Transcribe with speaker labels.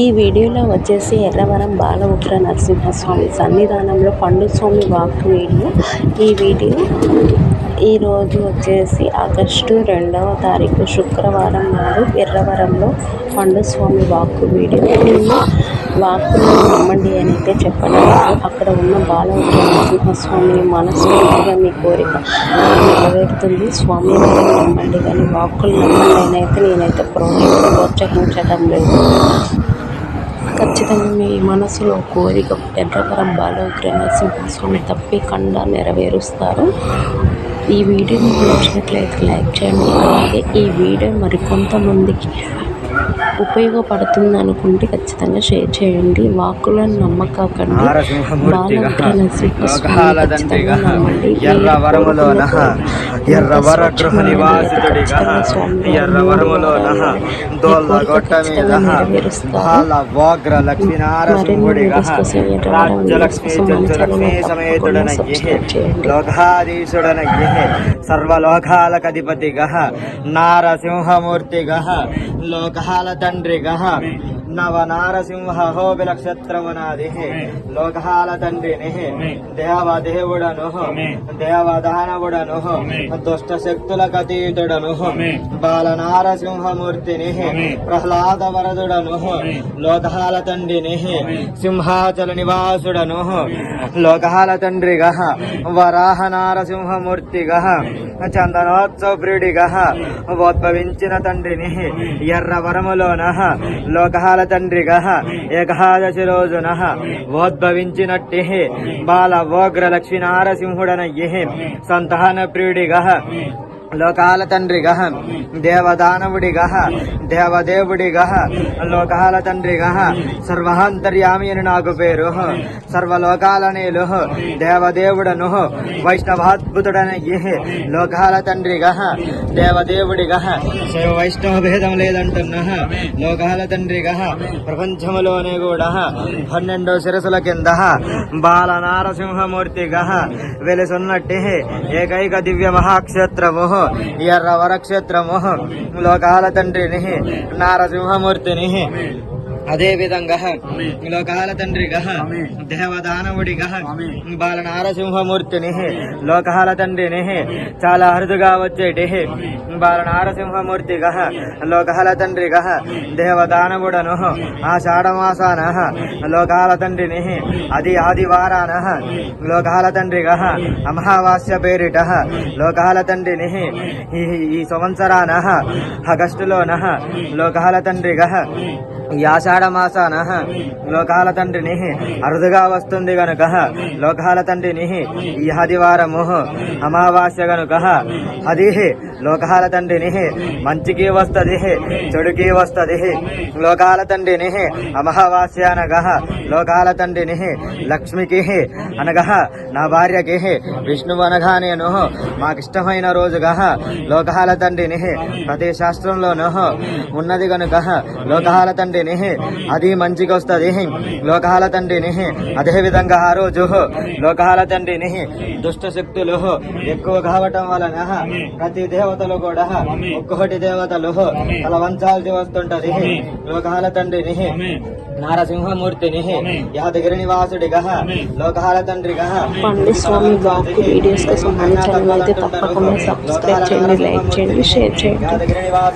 Speaker 1: ఈ వీడియోలో వచ్చేసి ఎర్రవరం బాల ఉగ్ర నరసింహస్వామి సన్నిధానంలో పండుస్వామి వాక్ వీడియో. ఈ వీడియో ఈరోజు వచ్చేసి ఆగస్టు రెండవ తారీఖు శుక్రవారం నాడు ఎర్రవరంలో పండుస్వామి వాక్కు వీడియో. నేను వాక్కును నమ్మండి అని అయితే చెప్పలేదు. అక్కడ ఉన్న బాల నరసింహస్వామి మనస్ఫూర్తిగా మీ కోరిక నెరవేరుతుంది. స్వామి నమ్మండి కానీ వాక్కులు నమ్మండి నేనైతే నేనైతే ప్రోత్సహించడం లేదు. ఖచ్చితంగా మీ మనసులో కోరిక ఎర్రవరం బాలవిగ్రహ నరసింహస్వామి కండ నెరవేరుస్తారు. ఈ వీడియో మీకు నచ్చినట్లయితే లైక్ చేయండి. అలాగే ఈ వీడియో మరి కొంతమందికి ఉపయోగపడుతుంది అనుకుంటే ఖచ్చితంగా షేర్ చేయండి. వాక్కులను నమ్మకండి బాలవిగ్రహ నరసింహస్వామి ఖచ్చితంగా నమ్మండి.
Speaker 2: ఎర్ర వరములోన ఎర్ర వర గృహ నివాసితుడిగా ఎర్ర వరములోన దోల్ల గొట్ట మీద వాగ్ర లక్ష్మీనారసింహుడిగా రాజ్యలక్ష్మీ సర్వలోకాలకధిపతిగా నారసింహమూర్తిగా లోకాల తండ్రిగా నవ నారసింహ హోబిల క్షత్రమునాది లోకాల తండ్రిని దేవదేవుడను దేవదానవుడను దుష్ట శక్తులకు అతీతుడను బాల నారసింహమూర్తిని ప్రహ్లాద వరదుడను లోకాల తండ్రిని సింహాచల నివాసుడను లోకాల తండ్రిగా వరాహ నారసింహమూర్తిగా చందనోత్సవ ప్రియుడిగా ఉద్భవించిన తండ్రిని ఎర్ర వరములోన లోకాల తండ్రిగా. ఏకాదశి రోజున ఉద్భవించినట్టి బాల వోగ్ర లక్ష్మీ నారసింహుడనయ్యే సంతాన ప్రియుడిగా. లోకాల తండ్రి గహ దేవదానవుడి గహ దేవదేవుడి గహ లోకాల తండ్రి గహ సర్వాంతర్యామి అని నాకు పేరు సర్వలోకాల నేలు దేవదేవుడను వైష్ణవాద్భుతుడనయ్యి లోకాల తండ్రి గహ దేవదేవుడి గహ శైవ వైష్ణవ భేదం లేదంటున్నా లోకాల తండ్రి గహ ప్రపంచములోనే కూడా పన్నెండో శిరసుల కింద బాల నారసింహమూర్తి గహ వెలుసున్నట్టి ఏకైక దివ్య మహాక్షేత్రము ఎర్ర వరక్షేత్రము. లోకాల తండ్రిని నారసింహమూర్తిని. అదే విధంగా లోకాల తండ్రిగా దేవదానవుడిగా బాల నారసింహమూర్తిని లోకాల తండ్రిని చాలా అరుదుగా వచ్చేటి బాల నారసింహమూర్తిగా లోకాల తండ్రిగా దేవదానవుడను ఆషాఢమాసాన లోకాల తండ్రిని అది ఆదివారాన లోకాల తండ్రిగా అమావాస్య పేరిట లోకాల తండ్రిని ఈ సంవత్సరాన ఆగస్టులోన లోకాల తండ్రిగా ఈ ఆషాఢ మాసాన లోకాల తండ్రిని అరుదుగా వస్తుంది గనుక లోకాల తండ్రిని ఈ ఆదివారము అమావాస్య గనుక అది లోకాల తండ్రిని మంచికి వస్తుంది చెడుకి వస్తుంది లోకాల తండ్రిని అమావాస్య అనగా లోకాల తండ్రిని లక్ష్మికి అనగా నా భార్యకి విష్ణువు అనగా నేను మాకిష్టమైన రోజుగా లోకాల తండ్రిని ప్రతి శాస్త్రంలోనూ ఉన్నది గనుక లోకాల తండ్రిని అది మంచిగా వస్తుంది లోకాల తండ్రిని అదే విధంగా ఆ రోజు లోకాల తండ్రిని దుష్ట శక్తులు ఎక్కువ కావటం వలన ప్రతి దేవతలు కూడా ఒక్కొక్కటి దేవతలు తల వంచాల్సి వస్తుంటది. లోకాల తండ్రిని నారసింహమూర్తిని యాదగిరి నివాసుడిగా లోకాల తండ్రిగా
Speaker 1: పండుస్వామి వాక్కు వీడియోస్కి సంబంధించిన అయితే తప్పకుండా సబ్స్క్రైబ్ చేయండి లైక్ చేయండి షేర్ చేయండి.
Speaker 2: యాదగిరి నివాసు